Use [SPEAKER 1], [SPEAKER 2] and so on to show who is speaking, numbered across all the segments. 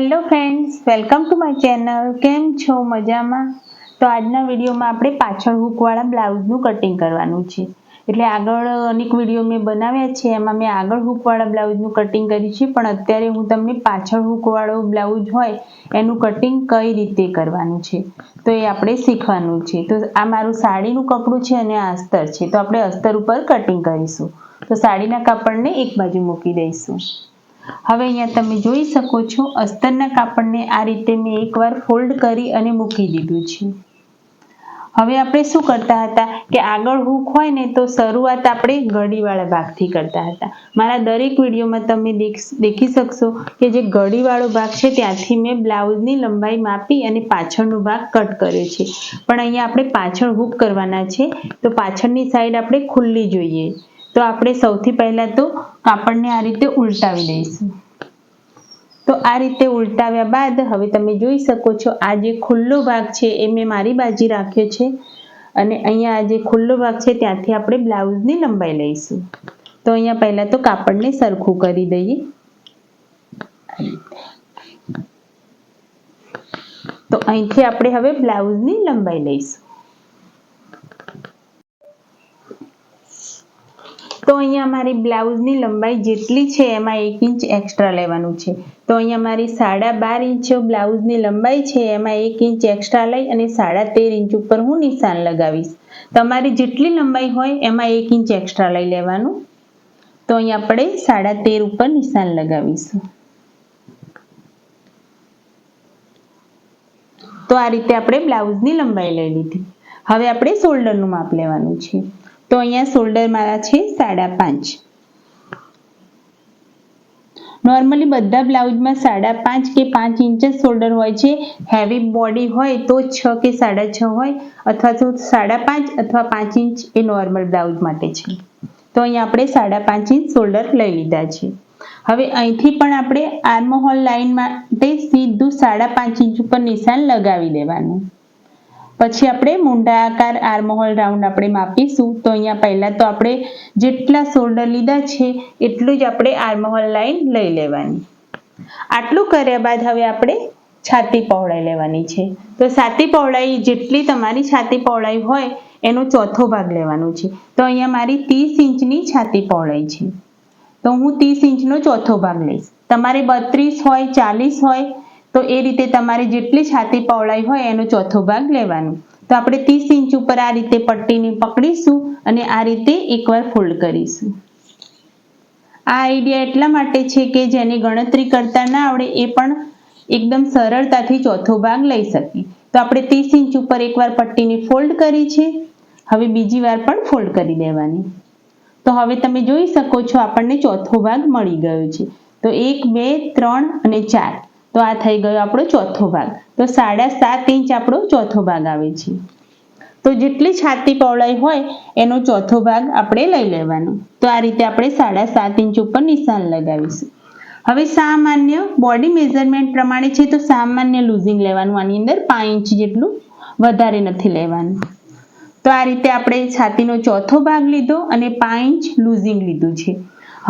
[SPEAKER 1] Hello friends welcome to my channel કેમ છો? મજામાં? તો આજના વિડીયોમાં આપણે પાછળ હૂકવાળા બ્લાઉઝનું કટિંગ કરવાનું છે. એટલે આગળ અનેક વીડિયો મેં બનાવ્યા છે, એમાં મેં આગળ હૂકવાળા બ્લાઉઝનું કટિંગ કર્યું છે, પણ અત્યારે હું તમને પાછળ હૂકવાળો બ્લાઉઝ હોય, એનું કટિંગ કઈ રીતે કરવાનું છે, તો એ આપણે શીખવાનું છે. તો આ મારું સાડીનું કપડું છે અને આ અસ્તર છે. તો આપણે અસ્તર ઉપર કટિંગ કરીશું. તો સાડીના કાપડને એક બાજુ મૂકી દઈશું. હવે અહીંયા તમે જોઈ શકો છો અસ્તરના કાપડને આ રીતે મેં એકવાર ફોલ્ડ કરી અને મૂકી દીધું છે. હવે આપણે શું કરતા હતા કે આગળ હૂક હોય ને તો શરૂઆત આપણે ગળીવાળા ભાગથી કરતા હતા. મારા દરેક વિડીયોમાં તમે દેખી શકશો કે જે ગળીવાળો ભાગ છે ત્યાંથી મેં બ્લાઉઝની લંબાઈ માપી અને પાછળનો ભાગ કટ કર્યો છે. પણ અહીંયા આપણે પાછળ હૂક કરવાના છે, તો પાછળની સાઈડ આપણે ખુલ્લી જોઈએ. તો આપણે સૌથી પહેલાં તો કાપડને આ રીતે ઉલટાવી દઈશું. તો આ રીતે ઉલટાવ્યા બાદ હવે તમે જોઈ શકો છો, આ જે ખુલ્લો ભાગ છે એ મેં મારી બાજી રાખ્યો છે અને અહીંયા આ જે ખુલ્લો ભાગ છે ત્યાંથી આપણે બ્લાઉઝની લંબાઈ લઈશું. તો અહીંયા પહેલાં તો કાપડને સરખું કરી દઈએ. તો અહીંથી આપણે હવે બ્લાઉઝની લંબાઈ લઈશું. તો અહીંયા મારી બ્લાઉઝની લંબાઈ જેટલી છે, એમાં એક ઇંચ એક્સ્ટ્રા લેવાનું છે. તો અહીંયા મારી સાડા બાર ઇંચ બ્લાઉઝની લંબાઈ છે, એમાં એક ઇંચ એક્સ્ટ્રા લઈ અને સાડા તેર ઇંચ ઉપર હું નિશાન લગાવીશ. તમારી જેટલી લંબાઈ હોય, એમાં એક ઇંચ એક્સ્ટ્રા લઈ લેવાનું. તો અહીંયા આપણે સાડા તેર ઉપર નિશાન લગાવીશું. તો આ રીતે આપણે બ્લાઉઝની લંબાઈ લઈ લીધી. હવે આપણે શોલ્ડરનું માપ લેવાનું છે. તો અહીંયા શોલ્ડર મારા છે સાડા પાંચ. નોર્મલી બધા બ્લાઉઝમાં સાડા પાંચ કે પાંચ ઇંચ જ શોલ્ડર હોય છે. હેવી બોડી હોય તો છ કે સાડા છ હોય અથવા તો સાડા પાંચ અથવા પાંચ ઇંચ એ નોર્મલ બ્લાઉઝ માટે છે. તો અહીંયા આપણે સાડા પાંચ ઇંચ શોલ્ડર લઈ લીધા છે. હવે અહીંથી પણ આપણે આર્મહોલ લાઇન માટે સીધું સાડા પાંચ ઇંચ ઉપર નિશાન લગાવી દેવાનું. પછી આપણે મૂંઢા આકાર આર્મહોલ રાઉન્ડ આપણે માપીશું. તો અહીંયા પહેલાં તો આપણે જેટલા શોલ્ડર લીધા છે, એટલું જ આપણે આર્મહોલ લાઈન લઈ લેવાની. આટલું કર્યા બાદ હવે આપણે છાતી પહોળાઈ લેવાની છે. તો છાતી પહોળાઈ જેટલી તમારી છાતી પહોળાઈ હોય, એનો ચોથો ભાગ લેવાનો છે. તો અહીંયા મારી ત્રીસ ઇંચની છાતી પહોળાઈ છે. તો હું ત્રીસ ઇંચનો ચોથો ભાગ લઈશ. તમારે બત્રીસ હોય, ચાલીસ હોય તો એ રીતે તમારે જેટલી છાતી પહોળાઈ હોય એનો ચોથો ભાગ લેવાનો. તો આપણે ત્રીસ ઇંચ ઉપર આ રીતે પટ્ટીને પકડીશું અને આ રીતે એકવાર ફોલ્ડ કરીશું. આ આઈડિયા એટલા માટે છે કે જેને ગણતરી કરતા ના આવડે એ પણ એકદમ સરળતાથી ચોથો ભાગ લઈ શકે. તો આપણે ત્રીસ ઇંચ ઉપર એકવાર પટ્ટીને ફોલ્ડ કરી છે. હવે બીજી વાર પણ ફોલ્ડ કરી દેવાની. તો હવે તમે જોઈ શકો છો આપણને ચોથો ભાગ મળી ગયો છે. તો એક, બે, ત્રણ અને ચાર. તો આ થઈ ગયો આપણો ચોથો ભાગ. તો સાડા સાત ઇંચ આપણો ચોથો ભાગ આવે છે. તો જેટલી છાતી પહોળાઈ હોય, એનો ચોથો ભાગ આપણે લઈ લેવાનો. તો આ રીતે આપણે સાડા સાત ઇંચ ઉપર નિશાન લગાવીશું. હવે સામાન્ય બોડી મેઝરમેન્ટ પ્રમાણે છે, તો સામાન્ય લૂઝિંગ લેવાનું. આની અંદર પાંચ ઇંચ જેટલું વધારે નથી લેવાનું. તો આ રીતે આપણે છાતીનો ચોથો ભાગ લીધો અને પાંચ ઇંચ લૂઝિંગ લીધું છે.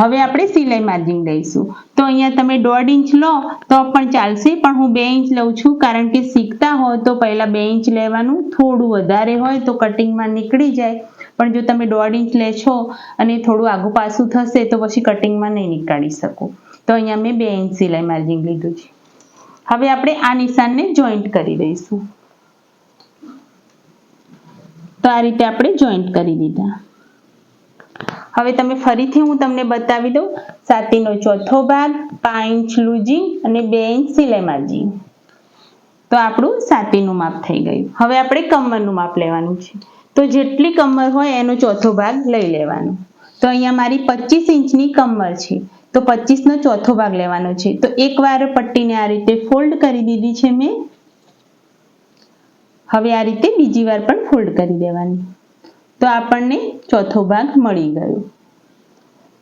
[SPEAKER 1] હવે આપણે સિલાઈ માર્જિન લઈશું. તો અહીંયા તમે દોઢ ઇંચ લો, તો પણ ચાલશે. પણ હું બે ઇંચ લઉં છું, કારણ કે શીખતા હોય તો પહેલાં બે ઇંચ લેવાનું થોડું વધારે હોય તો કટિંગમાં નીકળી જાય. પણ જો તમે દોઢ ઇંચ લેશો અને થોડું આગું પાછું થશે તો પછી કટિંગમાં નહીં નીકાળી શકો. તો અહીંયા મેં બે ઇંચ સિલાઈ માર્જિન લીધું છે. હવે આપણે આ નિશાનને જોઈન્ટ કરી દઈશું. તો આ રીતે આપણે જોઈન્ટ કરી દીધા. હવે તમે ફરીથી હું તમને બતાવી દઉં. સાતીનો ચોથો ભાગ, પાંચ ઇંચ લૂઝિંગ અને બે ઇંચ સિલાઈ માર્જિંગ તો આપણું સાતીનું માપ થઈ ગયું. હવે આપણે કમરનું માપ લેવાનું છે. તો જેટલી કમર હોય એનો ચોથો ભાગ લઈ લેવાનો. તો અહીંયા મારી પચીસ ઇંચની કમર છે. તો પચીસનો ચોથો ભાગ લેવાનો છે. તો એકવાર પટ્ટીને આ રીતે ફોલ્ડ કરી દીધી છે મેં. હવે આ રીતે બીજી વાર પણ ફોલ્ડ કરી દેવાની. તો આપણને ચોથો ભાગ મળી ગયો.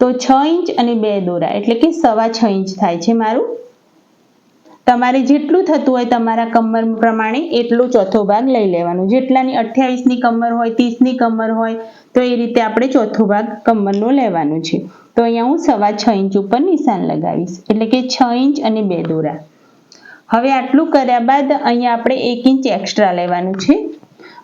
[SPEAKER 1] તો છ ઇંચ અને બે દોરા, એટલે કે સવા છ ઇંચ થાય છે મારું. તમારે જેટલું થતું હોય તમારા કમર પ્રમાણે એટલો ચોથો ભાગ લઈ લેવાનો. જેટલાની અઠ્યાવીસની કમર હોય, ત્રીસની કમર હોય, તો એ રીતે આપણે ચોથો ભાગ કમરનો લેવાનો છે. તો અહીંયા હું સવા છ ઇંચ ઉપર નિશાન લગાવીશ, એટલે કે છ ઇંચ અને બે દોરા. હવે આટલું કર્યા બાદ અહીંયા આપણે એક ઇંચ એક્સ્ટ્રા લેવાનું છે.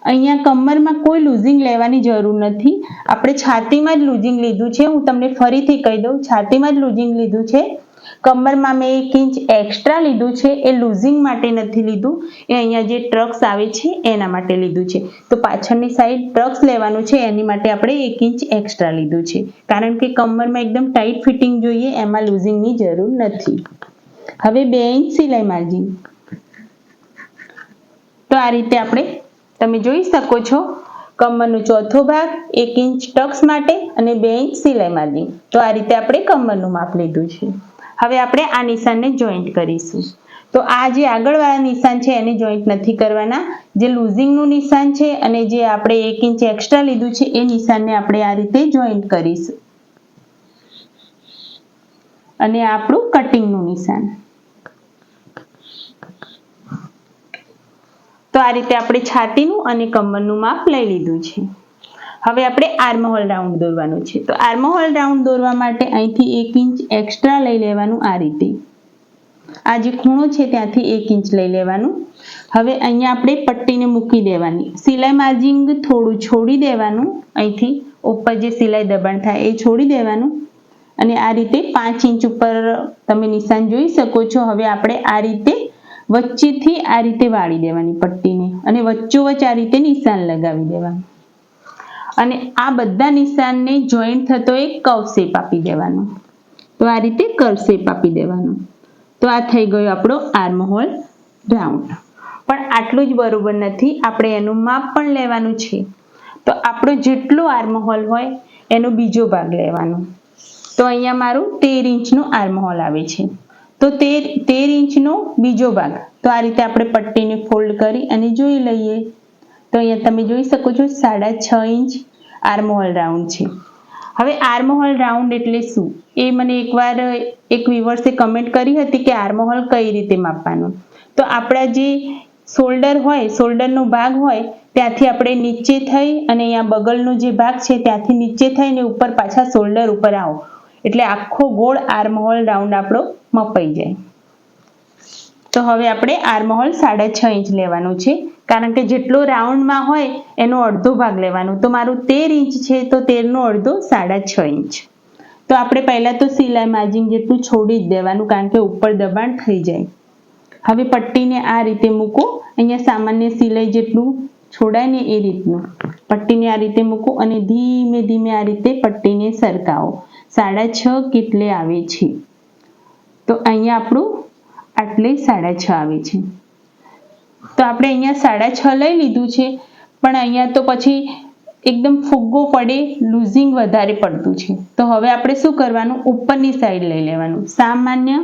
[SPEAKER 1] અહીંયા કમરમાં કોઈ લૂઝિંગ લેવાની જરૂર નથી. આપણે છાતીમાં જ લૂઝિંગ લીધું છે. હું તમને ફરીથી કહી દઉં, છાતીમાં જ લૂઝિંગ લીધું છે. કમરમાં મેં એક ઇંચ એક્સ્ટ્રા લીધું છે. એ લૂઝિંગ માટે નથી લીધું. એ અહીંયા જે ટ્રક્સ આવે છે, એના માટે લીધું છે. તો પાછળની સાઈડ ટ્રક્સ લેવાનું છે, એની માટે આપણે એક ઇંચ એક્સ્ટ્રા લીધું છે. કારણ કે કમરમાં એકદમ ટાઈટ ફિટિંગ જોઈએ, એમાં લૂઝિંગની જરૂર નથી. હવે બે ઇંચ સિલાઈ માર્જિન તો આ રીતે આપણે તમે જોઈ શકો છો, કમરનો ચોથો ભાગ એક ઇંચ ટક્સ માટે અને બે ઇંચ સિલાઈ માર્જિન. તો આ રીતે આપણે કમરનું માપ લીધું છે. હવે આપણે આ નિશાનને જોઈન્ટ કરીશું. તો આ જે આગળવાળા નિશાન છે, એને જોઈન્ટ નથી કરવાના. જે લૂઝિંગનું નિશાન છે અને જે આપણે એક ઇંચ એક્સ્ટ્રા લીધું છે, એ નિશાનને આપણે આ રીતે જોઈન્ટ કરીશું. અને આપણું કટિંગનું નિશાન. તો આ રીતે આપણે છાતીનું અને કમરનું માપ લઈ લીધું છે. હવે આપણે આર્મહોલ રાઉન્ડ દોરવાનું છે. તો આર્મહોલ રાઉન્ડ દોરવા માટે અહીંથી એક ઇંચ એક્સ્ટ્રા લઈ લેવાનું આ રીતે. આ જે ખૂણો છે ત્યાંથી એક ઇંચ લઈ લેવાનું. હવે અહીંયા આપણે પટ્ટીને મૂકી દેવાની. સિલાઈ માર્જિંગ થોડું છોડી દેવાનું. અહીંથી ઉપર જે સિલાઈ દબાણ થાય એ છોડી દેવાનું. અને આ રીતે પાંચ ઇંચ ઉપર તમે નિશાન જોઈ શકો છો. હવે આપણે આ રીતે વચ્ચેથી આ રીતે વાળી દેવાની પટ્ટીને અને વચ્ચોવચ્ચ આ રીતે નિશાન લગાવી દેવાનું. અને આ બધા નિશાનને જોઈન્ટ થતો એક કવ શેપ આપી દેવાનો. તો આ રીતે કર્વ શેપ આપી દેવાનો. તો આ થઈ ગયો આપણો આર્મ હોલ રાઉન્ડ પણ આટલું જ બરોબર નથી. આપણે એનું માપ પણ લેવાનું છે. તો આપણો જેટલો આર્મ હોલ હોય, એનો બીજો ભાગ લેવાનો. તો અહીંયા મારું તેર ઇંચનું આર્મ હોલ આવે છે. તો તેર તેર ઇંચનો બીજો ભાગ. તો આ રીતે આપણે પટ્ટીને ફોલ્ડ કરી અને જોઈ લઈએ. તો અહીંયા તમે જોઈ શકો છો સાડા છ ઇંચ આર્મહોલ રાઉન્ડ છે. હવે આર્મહોલ રાઉન્ડ એટલે શું? એ મને એકવાર એક વિવર્સે કમેન્ટ કરી હતી કે આર્મહોલ કઈ રીતે માપવાનું. તો આપણા જે શોલ્ડર હોય શોલ્ડરનો ભાગ હોય, ત્યાંથી આપણે નીચે થઈ અને અહીંયા બગલનો જે ભાગ છે, ત્યાંથી નીચે થઈને ઉપર પાછા શોલ્ડર ઉપર આવો. એટલે આખો ગોળ આર્મહોલ રાઉન્ડ આપણો મપાઈ જાય. તો હવે આપણે આર્મહોલ સાડા છ ઇંચ લેવાનું છે. કારણ કે જેટલો રાઉન્ડમાં હોય, એનો અડધો ભાગ લેવાનો. તો મારું તેર ઇંચ છે, તો તેરનો અડધો સાડા છ ઇંચ. તો આપણે પહેલાં તો સિલાઈ માર્જિન જેટલું છોડી જ દેવાનું, કારણ કે ઉપર દબાણ થઈ જાય. હવે પટ્ટીને આ રીતે મૂકો. અહીંયા સામાન્ય સિલાઈ જેટલું છોડાય ને એ રીતનું. પટ્ટીને આ રીતે મૂકો અને ધીમે ધીમે આ રીતે પટ્ટીને સરકાવો. સાડા છ કેટલે આવે છે? તો અહીંયા આપણું આટલે સાડા છ આવે છે. તો આપણે અહીંયા સાડા છ લઈ લીધું છે, પણ અહીંયા તો પછી એકદમ ફુગ્ગો પડે લૂઝિંગ વધારે પડતું છે. તો હવે આપણે શું કરવાનું? ઉપરની સાઈડ લઈ લેવાનું. સામાન્ય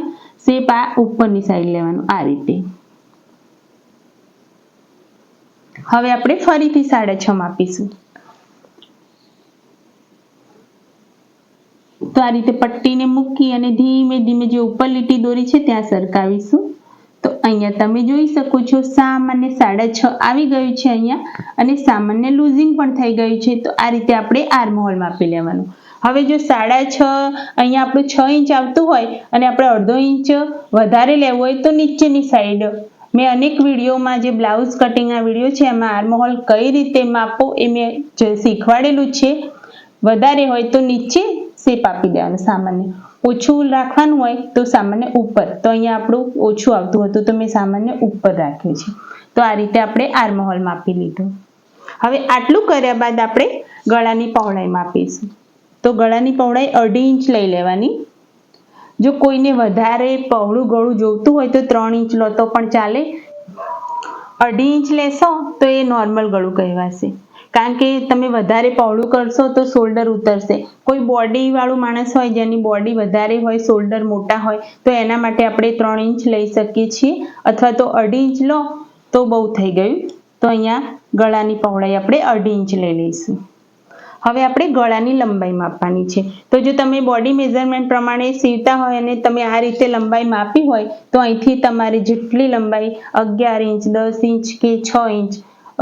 [SPEAKER 1] શેપ આ ઉપરની સાઈડ લેવાનું, આ રીતે. હવે આપણે ફરીથી સાડા છ માપીશું. તો આ રીતે પટ્ટીને મૂકી અને ધીમે ધીમે જે ઉપર લીટી દોરી છે ત્યાં સરકાવીશું. તો અહીંયા તમે જોઈ શકો છો સામાન્ય સાડા છ આવી ગયું છે અહીંયા અને સામાન્ય લૂઝિંગ પણ થઈ ગયું છે. તો આ રીતે આપણે આર્મહોલ માપી લેવાનું. હવે જો સાડા છ અહીંયા આપણું છ ઇંચ આવતું હોય અને આપણે અડધો ઇંચ વધારે લેવું હોય તો નીચેની સાઈડ મેં અનેક વિડીયોમાં જે બ્લાઉઝ કટિંગના વીડિયો છે એમાં આર્મહોલ કઈ રીતે માપો એ મેં શીખવાડેલું છે. વધારે હોય તો નીચે શેપ આપી દેવાનું સામાન્ય ઓછું રાખવાનું હોય તો સામાન્ય ઉપર. તો અહીંયા આપણું ઓછું આવતું હતું તો મેં સામાન્ય ઉપર રાખ્યું છે. તો આ રીતે આપણે આર્મહોલ માપી લીધું. હવે આટલું કર્યા બાદ આપણે ગળાની પહોળાઈ માપીશું. તો ગળાની પહોળાઈ અઢી ઇંચ લઈ લેવાની. જો કોઈને વધારે પહોળું ગળું જોઈતું હોય તો ત્રણ ઇંચ લો તો પણ ચાલે. અઢી ઇંચ લેશો તો એ નોર્મલ ગળું કહેવાશે. કારણ કે તમે વધારે પહોળું કરશો તો શોલ્ડર ઉતરશે. કોઈ બોડીવાળું માણસ હોય જેની બોડી વધારે હોય શોલ્ડર મોટા હોય, તો એના માટે આપણે ત્રણ ઇંચ લઈ શકીએ છીએ. અથવા તો અઢી ઇંચ લો, તો બહુ થઈ ગયું. તો અહીંયા ગળાની પહોળાઈ આપણે અઢી ઇંચ લઈ લઈશું. હવે આપણે ગળાની લંબાઈ માપવાની છે. તો જો તમે બોડી મેઝરમેન્ટ પ્રમાણે સીવતા હોય અને તમે આ રીતે લંબાઈ માપી હોય, તો અહીંથી તમારે જેટલી લંબાઈ અગિયાર ઇંચ, દસ ઇંચ કે છ ઇંચ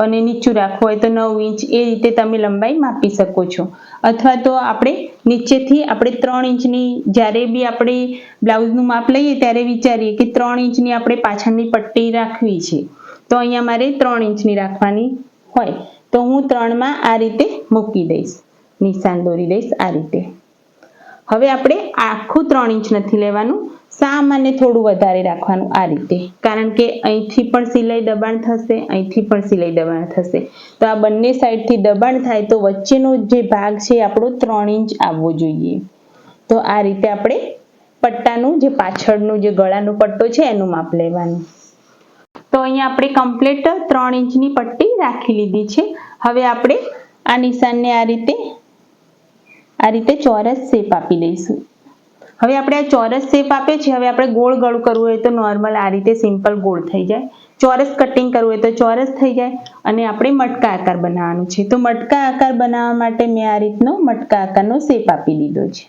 [SPEAKER 1] અને નીચું રાખવું હોય તો નવ ઇંચ એ રીતે તમે લંબાઈ માપી શકો છો. અથવા તો આપણે નીચેથી આપણે ત્રણ ઇંચની જ્યારે બી આપણે બ્લાઉઝનું માપ લઈએ ત્યારે વિચારીએ કે ત્રણ ઇંચની આપણે પાછળની પટ્ટી રાખવી છે. તો અહીંયા મારે ત્રણ ઇંચની રાખવાની હોય. તો હું ત્રણમાં આ રીતે મૂકી દઈશ. નિશાન દોરી દઈશ આ રીતે. હવે આપણે આખું ત્રણ ઇંચ નથી લેવાનું. સામાન્ય થોડું વધારે રાખવાનું આ રીતે. કારણ કે અહીંથી પણ સિલાઈ દબાણ થશે, અહીંથી પણ સિલાઈ દબાણ થશે. તો આ બંને સાઈડથી દબાણ થાય તો વચ્ચેનો જે ભાગ છે આપણો ત્રણ ઇંચ આવવો જોઈએ. તો આ રીતે આપણે પટ્ટાનું જે પાછળનું જે ગળાનો પટ્ટો છે એનું માપ લેવાનું. તો અહીંયા આપણે કમ્પ્લીટ ત્રણ ઇંચની પટ્ટી રાખી લીધી છે. હવે આપણે આ નિશાનને આ રીતે આ રીતે ચોરસ શેપ આપી દઈશું. હવે આપણે આ ચોરસ શેપ આપે છે, હવે આપણે ગોળ ગળું કરવું હોય તો નોર્મલ આ રીતે સિમ્પલ ગોળ થઈ જાય. ચોરસ કટિંગ કરવું હોય તો ચોરસ થઈ જાય અને આપણે મટકા આકાર બનાવવાનું છે. તો મટકા આકાર બનાવવા માટે મેં આ રીતનો મટકા આકારનો શેપ આપી દીધો છે.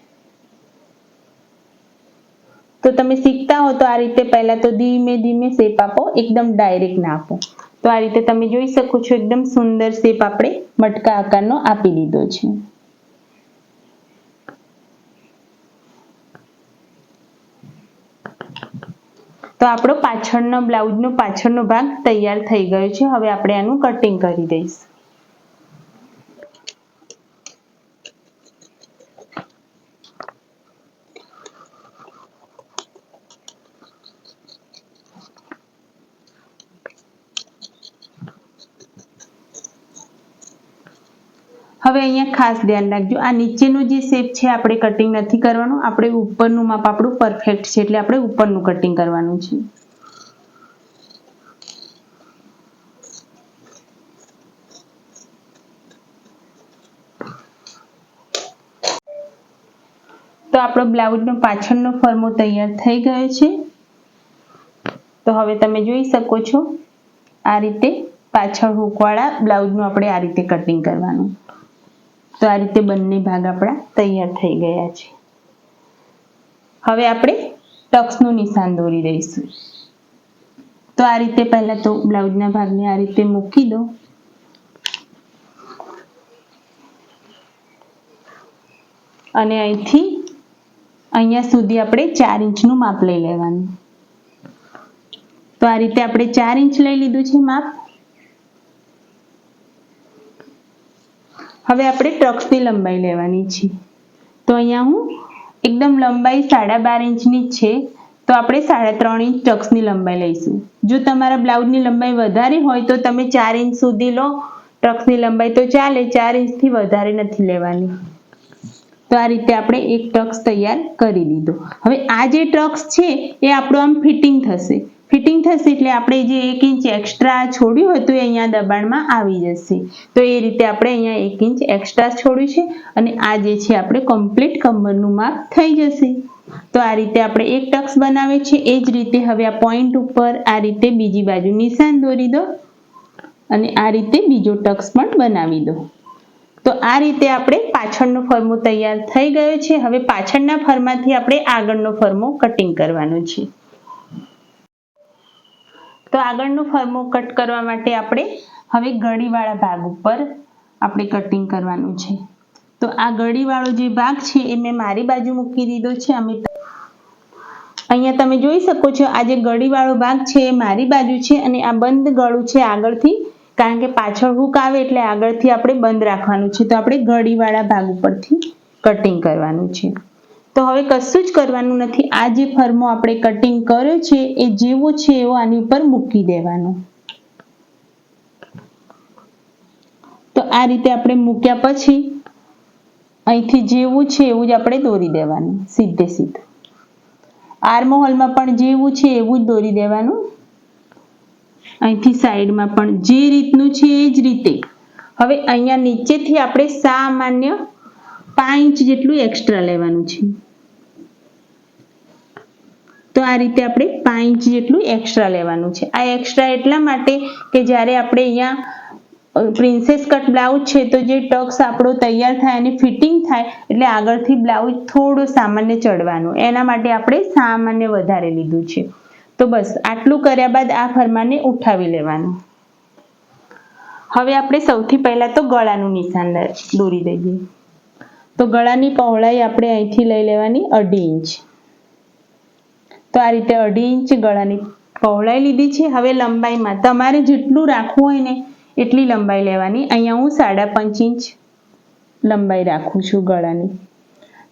[SPEAKER 1] તો તમે શીખતા હો તો આ રીતે પહેલાં તો ધીમે ધીમે શેપ આપો, એકદમ ડાયરેક્ટ ના આપો તો આ રીતે તમે જોઈ શકો છો, એકદમ સુંદર શેપ આપણે મટકા આકારનો આપી દીધો છે. તો આપણો પાછળનો બ્લાઉઝનો પાછળનો ભાગ તૈયાર થઈ ગયો છે. હવે આપણે આનું કટિંગ કરી દઈશું. હવે અહીંયા ખાસ ધ્યાન રાખજો. આ નીચેનો જે શેપ છે, આપણે કટિંગ નથી કરવાનું. આપણે ઉપરનું માપ આપણું પરફેક્ટ છે, એટલે આપણે ઉપરનું કટિંગ કરવાનું છે. તો આપણો બ્લાઉઝનો પાછળનો ફરમો તૈયાર થઈ ગયો છે. તો હવે તમે જોઈ શકો છો, આ રીતે પાછળ હુકવાળા બ્લાઉઝનું આપણે આ રીતે કટિંગ કરવાનું. તો આ રીતે બંને ભાગ આપણા તૈયાર થઈ ગયા છે. હવે આપણે ટક્સનું નિશાન દોરી દઈશું તો આ રીતે પહેલા તો બ્લાઉઝના ભાગને આ રીતે મૂકી દો. અને અહીંથી અહીંયા સુધી આપણે ચાર ઇંચનું માપ લઈ લેવાનું. તો આ રીતે આપણે ચાર ઇંચ લઈ લીધું છે માપ. હવે આપણે ટ્રક્સની લંબાઈ લેવાની છે. તો અહીંયા હું એકદમ લંબાઈ સાડા બાર ઇંચની જ છે. તો આપણે સાડા ત્રણ ઇંચ ટક્સની લંબાઈ લઈશું. જો તમારા બ્લાઉઝની લંબાઈ વધારે હોય તો તમે ચાર ઇંચ સુધી લો. ટ્રક્સની લંબાઈ તો ચાલે, ચાર ઇંચથી વધારે નથી લેવાની. તો આ રીતે આપણે એક ટક્સ તૈયાર કરી દીધો. હવે આ જે ટક્સ છે, એ આપણું આમ ફિટિંગ થશે. ફિટિંગ થશે એટલે આપણે જે એક ઇંચ એક્સ્ટ્રા છોડ્યું હતું એ અહીંયા દબાણમાં આવી જશે. તો એ રીતે આપણે અહીંયા એક ઇંચ એક્સ્ટ્રા છોડ્યું છે અને આ જે છે આપણે કમ્પ્લીટ કમરનું માપ થઈ જશે. તો આ રીતે આપણે એક ટક્સ બનાવે છે. એ જ રીતે હવે આ પોઈન્ટ ઉપર આ રીતે બીજી બાજુ નિશાન દોરી દો અને આ રીતે બીજો ટક્સ પણ બનાવી દો. તો આ રીતે આપણે પાછળનો ફર્મો તૈયાર થઈ ગયો છે. હવે પાછળના ફર્માથી આપણે આગળનો ફર્મો કટિંગ કરવાનો છે. તો આગળનું ફરમો કટ કરવા માટે આપણે હવે ગળીવાળા ભાગ ઉપર આપણે કટિંગ કરવાનું છે. તો આ ગળીવાળો જે ભાગ છે એ મેં મારી બાજુ મૂકી દીધો છે, અમે અહીંયા તમે જોઈ શકો છો આ જે ગળીવાળો ભાગ છે એ મારી બાજુ છે અને આ બંધ ગળું છે આગળથી, કારણ કે પાછળ હુક આવે એટલે આગળથી આપણે બંધ રાખવાનું છે. તો આપણે ગળીવાળા ભાગ ઉપરથી કટિંગ કરવાનું છે. તો હવે કશું જ કરવાનું નથી. આ જે ફરમો આપણે કટિંગ કર્યો છે, એ જેવો છે એવો આની ઉપર મૂકી દેવાનો. તો આ રીતે આપણે મૂક્યા પછી, અહીંથી જેવું છે એવું જ આપણે દોરી દેવાનું, સીધે સીધું. આર્મોહોલમાં પણ જેવું છે એવું જ દોરી દેવાનું. અહીંથી સાઈડમાં પણ જે રીતનું છે એ જ રીતે. હવે અહીંયા નીચેથી આપણે સામાન્ય પાંચ જેટલું એક્સ્ટ્રા લેવાનું છે. તો આ રીતે આપણે પાંચ જેટલું એક્સ્ટ્રા લેવાનું છે. આ એક્સ્ટ્રા એટલા માટે કે જ્યારે આપણે અહીંયા પ્રિન્સેસ કટ બ્લાઉઝ છે તો જે ટક્સ આપણો તૈયાર થાય અને ફિટિંગ થાય એટલે આગળથી બ્લાઉઝ થોડો સામાન્ય ચડવાનું. એના માટે આપણે સામાન્ય વધારે લીધું છે. તો બસ, આટલું કર્યા બાદ આ ફરમાને ઉઠાવી લેવાનું. હવે આપણે સૌથી પહેલાં તો ગળાનું નિશાન દોરી દઈએ. તો ગળાની પહોળાઈ આપણે અહીંથી લઈ લેવાની અઢી ઇંચ. તો આ રીતે અઢી ઇંચ ગળાની પહોળાઈ લીધી છે. હવે લંબાઈમાં તમારે જેટલું રાખવું હોય ને એટલી લંબાઈ લેવાની. અહીંયા હું સાડા પાંચ ઇંચ લંબાઈ રાખું છું ગળાની.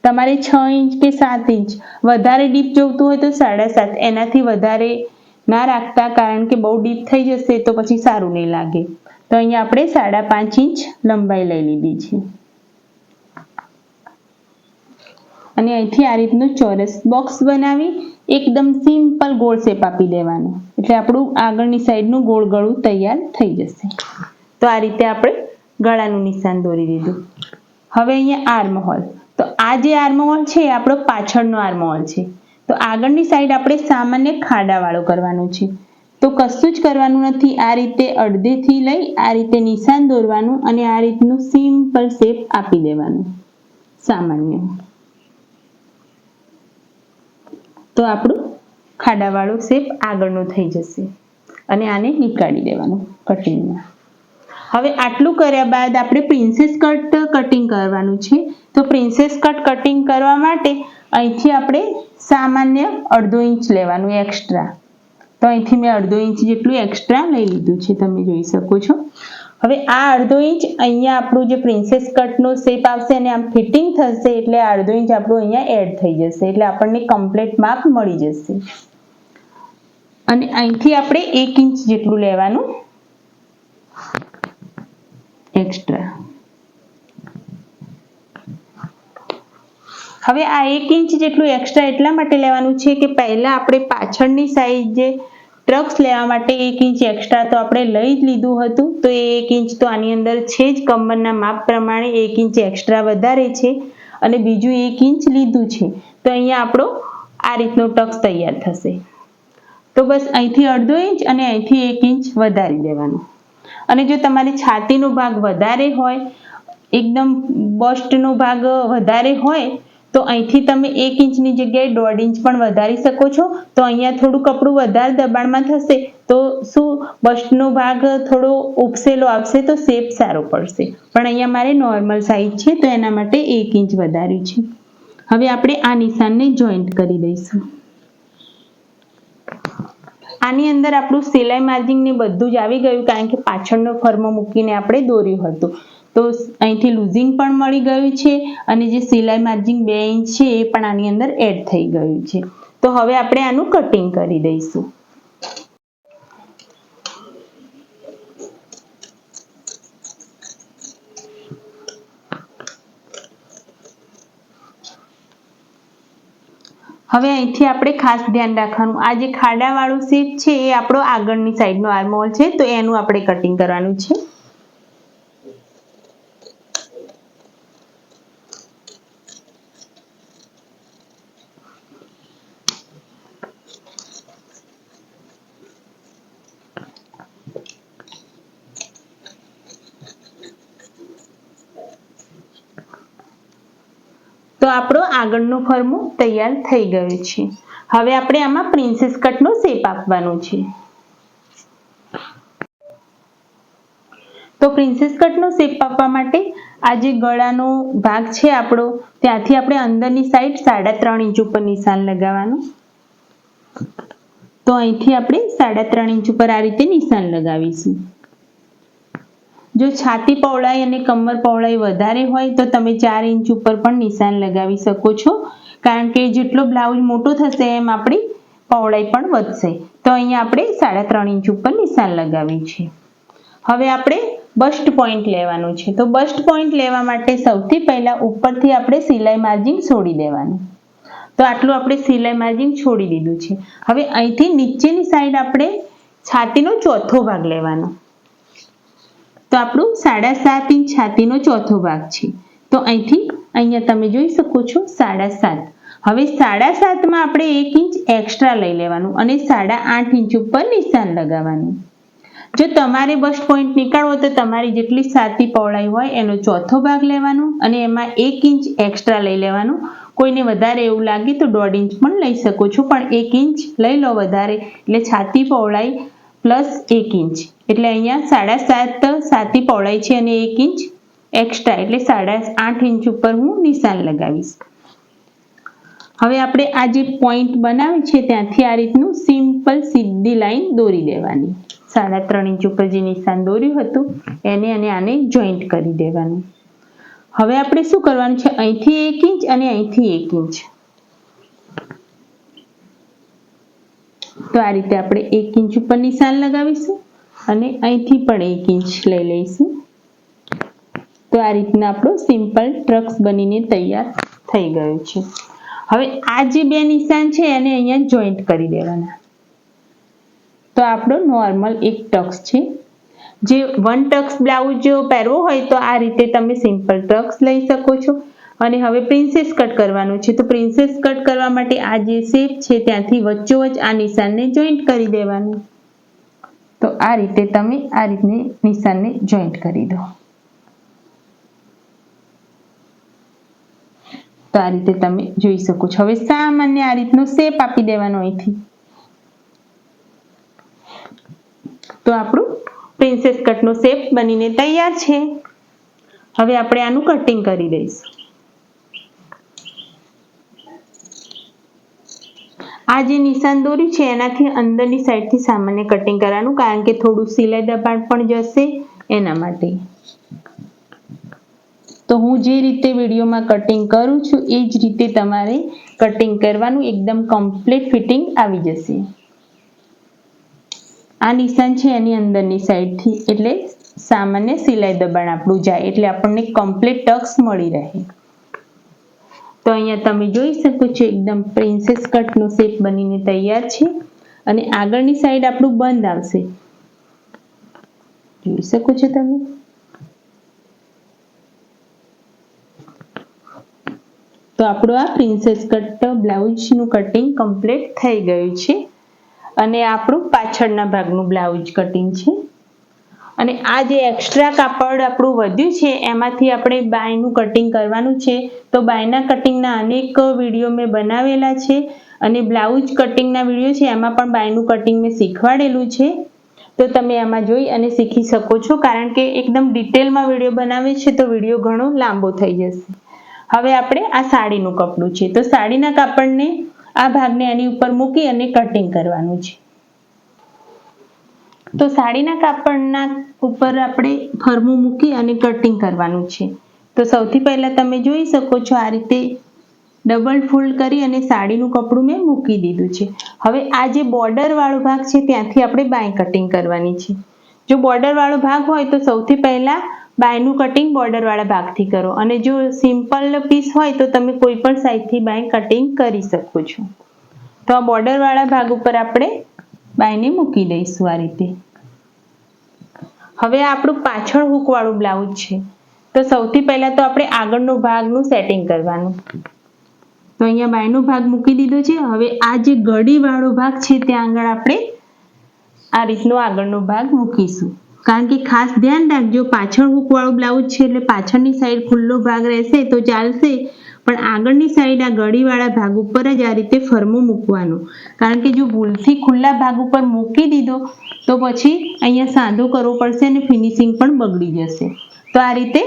[SPEAKER 1] તમારે છ ઇંચ કે સાત ઇંચ. વધારે ડીપ જોવતું હોય તો સાડા સાત. એનાથી વધારે ના રાખતા કારણ કે બહુ ડીપ થઈ જશે તો પછી સારું નહીં લાગે. તો અહીંયા આપણે સાડા પાંચ ઇંચ લંબાઈ લઈ લીધી છે. અને અહીંથી આ રીતનું ચોરસ બોક્સ બનાવી એકદમ સિમ્પલ ગોળ શેપ આપી દેવાનો. એટલે આપણું આગળની સાઈડનું ગોળ ગળું તૈયાર થઈ જશે. તો આ રીતે આપણે ગળાનું નિશાન દોરી દીધું હવે અહીંયા આર્મ હોલ તો આ જે આર્મ હોલ છે એ આપણો પાછળનો આર્મ હોલ છે. તો આગળની સાઈડ આપણે સામાન્ય ખાડાવાળો કરવાનો છે. તો કશું જ કરવાનું નથી. આ રીતે અડધેથી લઈ આ રીતે નિશાન દોરવાનું અને આ રીતનું સિમ્પલ શેપ આપી દેવાનું. સામાન્ય. તો આપણું ખાડાવાળું શેપ આગળનું થઈ જશે. અને આને નીકાળી દેવાનું કટિંગમાં હવે આટલું કર્યા બાદ આપણે પ્રિન્સેસ કટ કટિંગ કરવાનું છે. તો પ્રિન્સેસ કટ કટિંગ કરવા માટે અહીંથી આપણે સામાન્ય અડધો ઇંચ લેવાનું એક્સ્ટ્રા તો અહીંથી મેં અડધો ઇંચ જેટલું એક્સ્ટ્રા લઈ લીધું છે, તમે જોઈ શકો છો. હવે આ અડધો ઇંચ અહીંયા આપણું જે પ્રિન્સેસ કટનો શેપ આવશે અને આમ ફિટિંગ થશે એટલે અડધો ઇંચ આપણું અહીંયા એડ થઈ જશે એટલે આપણને કમ્પ્લીટ માપ મળી જશે. અને અહીંથી આપણે એક ઇંચ જેટલું લેવાનું એક્સ્ટ્રા હવે આ એક ઇંચ જેટલું એક્સ્ટ્રા એટલા માટે લેવાનું છે કે પહેલા આપણે પાછળની સાઈડ જે ટ્રક્સ લેવા માટે એક ઇંચ એક્સ્ટ્રા તો આપણે લઈ જ લીધું હતું. તો એ એક ઇંચ તો આની અંદર છે જ. કમરના માપ પ્રમાણે એક ઇંચ એક્સ્ટ્રા વધારે છે અને બીજું એક ઇંચ લીધું છે. તો અહીંયા આપણો આ રીતનો ટક્સ તૈયાર થશે. તો બસ અહીંથી અડધો ઇંચ અને અહીંથી એક ઇંચ વધારી દેવાનું. અને જો તમારી છાતીનો ભાગ વધારે હોય, એકદમ બસ્ટનો ભાગ વધારે હોય તો અહીંથી તમે એક ઇંચની જગ્યાએ દોઢ ઇંચ પણ વધારી શકો છો. તો અહીંયા થોડું કપડું વધારે દબાણમાં થશે તો શું? બસ્ટનો ભાગ થોડો ઉપસેલો આવશે તો શેપ સારો પડશે. પણ અહીંયા મારે નોર્મલ સાઈઝ છે તો એના માટે એક ઇંચ વધાર્યું છે. હવે આપણે આ નિશાનને જોઈન્ટ કરી દઈશું. આની અંદર આપણું સિલાઈ માર્જિંગ ને બધું જ આવી ગયું કારણ કે પાછળનો ફર્મો મૂકીને આપણે દોર્યું હતું. તો અહીંથી લૂઝિંગ પણ મળી ગયું છે અને જે સિલાઈ માર્જિંગ બે ઇંચ છે એ પણ આની અંદર એડ થઈ ગયું છે. તો હવે આપણે આનું કટિંગ કરી દઈશું. હવે અહીંથી આપણે ખાસ ધ્યાન રાખવાનું. આ જે ખાડાવાળું શેપ છે એ આપણો આગળની સાઈડનો આર્મહોલ છે, તો એનું આપણે કટિંગ કરવાનું છે. આપણો આગળનું ફરમું તૈયાર થઈ ગયું છે. હવે આપણે આમાં પ્રિન્સેસ કટનો શેપ આપવાનો છે. તો પ્રિન્સેસ કટનો શેપ આપવા માટે આ જે ગળાનો ભાગ છે આપણો, ત્યાંથી આપણે અંદરની સાઈડ સાડા ત્રણ ઇંચ ઉપર નિશાન લગાવવાનું. તો અહીંથી આપણે સાડા ત્રણ ઇંચ ઉપર આ રીતે નિશાન લગાવીશું. જો છાતી પહોળાઈ અને કમર પહોળાઈ વધારે હોય તો તમે ચાર ઇંચ ઉપર પણ નિશાન લગાવી શકો છો. કારણ કે જેટલો બ્લાઉઝ મોટો થશે એમ આપણી પહોળાઈ પણ વધશે. તો અહીંયા આપણે સાડા ત્રણ ઇંચ ઉપર નિશાન લગાવી છે. હવે આપણે બસ્ટ પોઈન્ટ લેવાનું છે. તો બસ્ટ પોઈન્ટ લેવા માટે સૌથી પહેલાં ઉપરથી આપણે સિલાઈ માર્જિંગ છોડી દેવાનું. તો આટલું આપણે સિલાઈ માર્જિંગ છોડી દીધું છે. હવે અહીંથી નીચેની સાઈડ આપણે છાતીનો ચોથો ભાગ લેવાનો. તો આપણું સાડા સાત ઇંચ છાતીનો ચોથો ભાગ છે. તો અહીંથી અહીંયા તમે જોઈ શકો છો સાડા સાત. હવે સાડા સાતમાં આપણે એક ઇંચ એક્સ્ટ્રા લઈ લેવાનું અને સાડા આઠ ઇંચ ઉપર નિશાન લગાવવાનું. જો તમારે બસ્ટ પોઈન્ટ નીકાળવો તો તમારી જેટલી છાતી પહોળાઈ હોય એનો ચોથો ભાગ લેવાનો અને એમાં એક ઇંચ એક્સ્ટ્રા લઈ લેવાનું. કોઈને વધારે એવું લાગે તો દોઢ ઇંચ પણ લઈ શકો છો, પણ એક ઇંચ લઈ લો વધારે. એટલે છાતી પહોળાઈ પ્લસ એક ઇંચ. એટલે અહીંયા સાડા સાત સાતી પહોળાઈ છે અને એક ઇંચ એક્સ્ટ્રા એટલે સાડા આઠ ઇંચ ઉપર હું નિશાન લગાવીશ. હવે આપણે આ જે પોઈન્ટ બનાવે છે ત્યાંથી આ રીતનું સિમ્પલ સીધી લાઈન દોરી દેવાની. સાડા ત્રણ ઇંચ ઉપર જે નિશાન દોર્યું હતું, એને અને આને જોઈન્ટ કરી દેવાનું. હવે આપણે શું કરવાનું છે? અહીંથી એક ઇંચ અને અહીંથી એક ઇંચ. તો આ રીતે આપણે એક ઇંચ ઉપર નિશાન લગાવીશું અને અહીંથી પણ એક ઇંચ લઈ લઈશું. તો આ રીતના આપણો સિમ્પલ ટ્રક્સ બનીને તૈયાર થઈ ગયું છે. હવે આ જે બે નિશાન છે એને અહીંયા જોઈન્ટ કરી દેવાના. તો આપણો નોર્મલ એક ટક્સ છે. જે વન ટક્સ બ્લાઉઝ પહેરવો હોય તો આ રીતે તમે સિમ્પલ ટક્સ લઈ શકો છો. અને હવે પ્રિન્સેસ કટ કરવાનું છે. તો પ્રિન્સેસ કટ કરવા માટે આ જે શેપ છે ત્યાંથી વચ્ચોવચ આ નિશાનને જોઈન્ટ કરી દેવાનું. તો આ રીતે તમે આ રીતને નિશાનને જોઈન્ટ કરી દો. તો આ રીતે તમે જોઈ શકો છો. હવે સામાન્ય આ રીતનો શેપ આપી દેવાનો અહીંથી. તો આપણું પ્રિન્સેસ કટનો શેપ બનીને તૈયાર છે. હવે આપણે આનું કટિંગ કરી દઈશું. આ જે નિશાન દોર્યું છે, એનાથી અંદરની સાઈડથી સામાન્ય કટિંગ કરવાનું, કારણ કે થોડું સિલાઈ દબાણ પણ જશે એના માટે. તો હું જે રીતે વિડીયોમાં કટિંગ કરું છું, એ જ રીતે તમારે કટિંગ કરવાનું, એકદમ કમ્પ્લીટ ફિટિંગ આવી જશે. આ નિશાન છે, એની અંદરની સાઈડથી, એટલે સામાન્ય સિલાઈ દબાણ આપણું જાય, એટલે આપણને કમ્પ્લીટ ટક્સ મળી રહે. તો અહીંયા તમે જોઈ શકો છો, એકદમ પ્રિન્સેસ કટનો શેપ બનીને તૈયાર છે. અને આગળની સાઈડ આપણું બંધ આવશે. જોઈ શકો છો તમે? તો આપણું આ પ્રિન્સેસ કટ બ્લાઉઝનું કટિંગ કમ્પ્લીટ થઈ ગયું છે. અને આપણું પાછળના ભાગનું બ્લાઉઝ કટિંગ છે. અને આ જે એક્સ્ટ્રા કાપડ આપણું વધ્યું છે, એમાંથી આપણે બાયનું કટિંગ કરવાનું છે. તો બાયના કટિંગના અનેક વીડિયો મેં બનાવેલા છે અને બ્લાઉઝ કટિંગના વીડિયો છે, એમાં પણ બાયનું કટિંગ મેં શીખવાડેલું છે. તો તમે એમાં જોઈ અને શીખી શકો છો, કારણ કે એકદમ ડિટેલમાં વીડિયો બનાવે છે, તો વીડિયો ઘણો લાંબો થઈ જશે. હવે આપણે આ સાડીનું કપડું છે. તો સાડીના કાપડને આ ભાગને આની ઉપર મૂકી અને કટિંગ કરવાનું છે. તો સાડીના કાપડના ઉપર આપણે ફરમું મૂકી અને કટિંગ કરવાનું છે. તો સૌથી પહેલાં તમે જોઈ શકો છો આ રીતે ડબલ ફોલ્ડ કરી અને સાડીનું કપડું મેં મૂકી દીધું છે. હવે આ જે બોર્ડરવાળો ભાગ છે ત્યાંથી આપણે બાય કટિંગ કરવાની છે. જો બોર્ડરવાળો ભાગ હોય તો સૌથી પહેલાં બાયનું કટિંગ બોર્ડરવાળા ભાગથી કરો અને જો સિમ્પલ પીસ હોય તો તમે કોઈ પણ સાઈડથી બાય કટિંગ કરી શકો છો. તો આ બોર્ડરવાળા ભાગ ઉપર આપણે બાયને મૂકી દઈશું આ રીતે. હવે આપણું પાછળ હૂકવાળું બ્લાઉઝ છે. તો સૌથી પહેલાં તો આપણે આગળનો ભાગનું સેટિંગ કરવાનું. તો અહીંયા બાયનો ભાગ મૂકી દીધો છે. હવે આ જે ગળી વાળો ભાગ છે ત્યાં આગળ આપણે આ રીતનો આગળનો ભાગ મૂકીશું. કારણ કે ખાસ ધ્યાન રાખજો, પાછળ હૂક વાળું બ્લાઉઝ છે એટલે પાછળની સાઈડ ખુલ્લો ભાગ રહેશે તો ચાલશે. પણ આગળની સાઈડ આ ગળીવાળા ભાગ ઉપર જ આ રીતે ફરમું મૂકવાનું. કારણ કે જો ભૂલથી ખુલ્લા ભાગ ઉપર મૂકી દીધો, તો પછી અહીંયા સાંધો કરવો પડશે અને ફિનિશિંગ પણ બગડી જશે. તો આ રીતે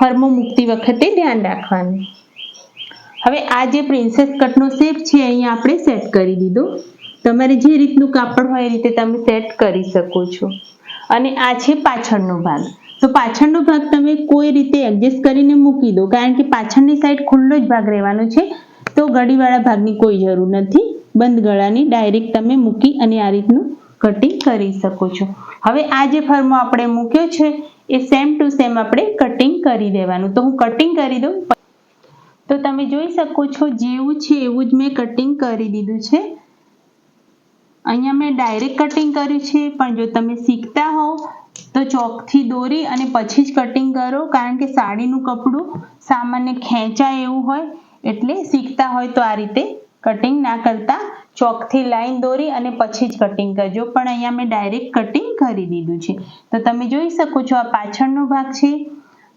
[SPEAKER 1] ફરમો મૂકતી વખતે ધ્યાન રાખવાનું. હવે આ જે પ્રિન્સેસ કટનો શેપ છે, અહીંયા આપણે સેટ કરી દીધો. તમારે જે રીતનું કાપડ હોય એ રીતે તમે સેટ કરી શકો છો. અને આ છે પાછળનો ભાગ. તો પાછળનો ભાગ તમે કોઈ રીતે એડજસ્ટ કરીને મૂકી દો. કારણ કે પાછળની સાઈડ ખુલ્લો જ ભાગ રહેવાનો છે. તો ગળીવાળા ભાગની કોઈ જરૂર નથી. બંધ ગળાની ડાયરેક્ટ તમે મૂકી અને આ રીતનું કટિંગ કરી શકો છો. હવે આ જે ફર્મો આપણે મૂક્યો છે, એ સેમ ટુ સેમ આપણે કટિંગ કરી દેવાનું. તો હું કટિંગ કરી દઉં. તો તમે જોઈ શકો છો જેવું છે એવું જ મેં કટિંગ કરી દીધું છે. અહીંયા મેં ડાયરેક્ટ કટિંગ કર્યું છે. પણ જો તમે શીખતા હોવ તો ચોકથી દોરી અને પછી જ કટિંગ કરો, કારણ કે સાડીનું કપડું સામાન્ય ખેંચાય એવું હોય, એટલે શીખતા હોય તો આ રીતે કટિંગ ના કરતા. ચોકથી લાઈન દોરી અને પછી જ કટિંગ કરજો. પણ અહીંયા મેં ડાયરેક્ટ કટિંગ કરી દીધું છે. તો તમે જોઈ શકો છો આ પાછળનો ભાગ છે,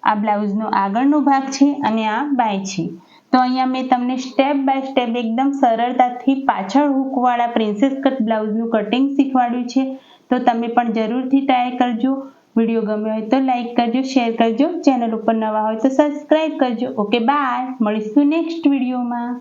[SPEAKER 1] આ બ્લાઉઝનો આગળનો ભાગ છે અને આ બાય છે. તો અહીંયા મેં તમને સ્ટેપ બાય સ્ટેપ એકદમ સરળતાથી પાછળ હૂકવાળા પ્રિન્સેસ કટ બ્લાઉઝનું કટિંગ શીખવાડ્યું છે. તો તમે પણ જરૂરથી ટ્રાય કરજો. વીડિયો ગમ્યો હોય તો લાઈક કરજો શેર કરજો. ચેનલ ઉપર નવા હોય તો સબસ્ક્રાઈબ કરજો. ઓકે બાય મળીશું નેક્સ્ટ વિડીયોમાં.